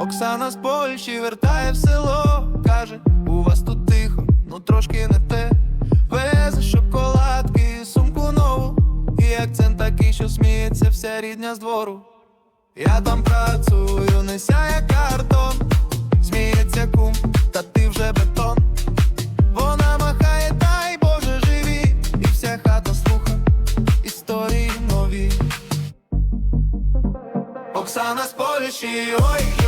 Оксана з Польщі вертає в село, каже, у вас тут тихо, ну трошки не те. Везе шоколадки, сумку нову, і акцент такий, що сміється вся рідня з двору. Я там працюю, не сяє картон, Оксана з Польщі, ой,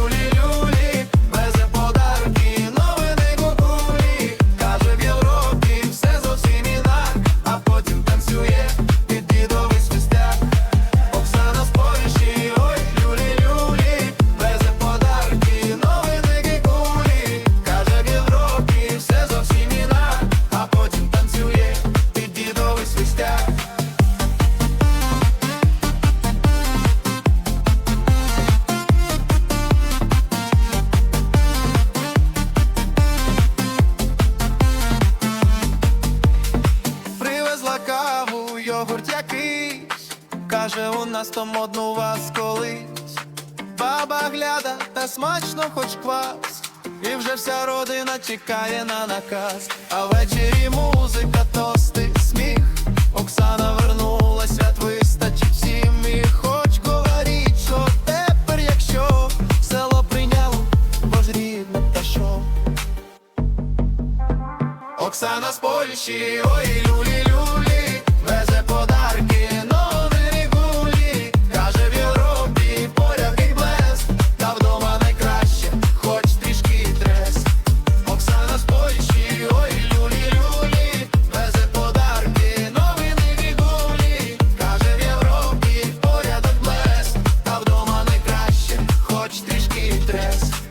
Привезла каву, йогурт якийсь, каже, у нас то модно у вас колись. Баба гляда, та смачно хоч квас, і вже вся родина чекає на наказ. А ввечері музика, тости, сміх. Оксана вернулась, свят вистачить всім і хоч говоріть, що тепер, якщо село прийняло, бо ж рідне та що. Оксана з Польщі, ой, люлі, dance.